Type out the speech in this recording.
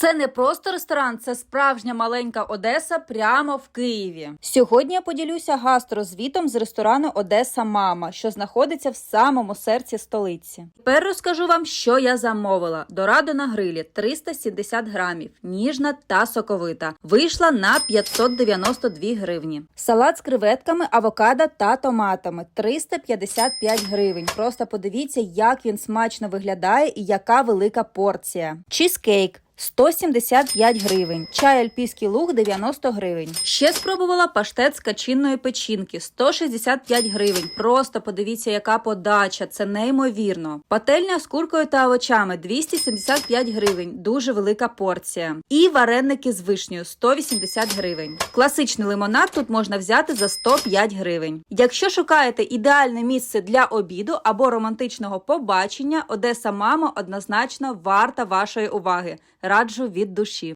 Це не просто ресторан, це справжня маленька Одеса прямо в Києві. Сьогодні я поділюся гастрозвітом з ресторану Одеса Мама, що знаходиться в самому серці столиці. Тепер розкажу вам, що я замовила. Дорадо на грилі 370 грамів, ніжна та соковита. Вийшла на 592 гривні. Салат з креветками, авокадо та томатами 355 гривень. Просто подивіться, як він смачно виглядає і яка велика порція. Чізкейк 175 гривень. Чай альпійський луг 90 гривень. Ще спробувала паштет з качинної печінки 165 гривень. Просто подивіться, яка подача. Це неймовірно. Пательня з куркою та овочами 275 гривень. Дуже велика порція. І вареники з вишнею 180 гривень. Класичний лимонад тут можна взяти за 105 гривень. Якщо шукаєте ідеальне місце для обіду або романтичного побачення, Одеса Мама однозначно варта вашої уваги. Раджу від душі.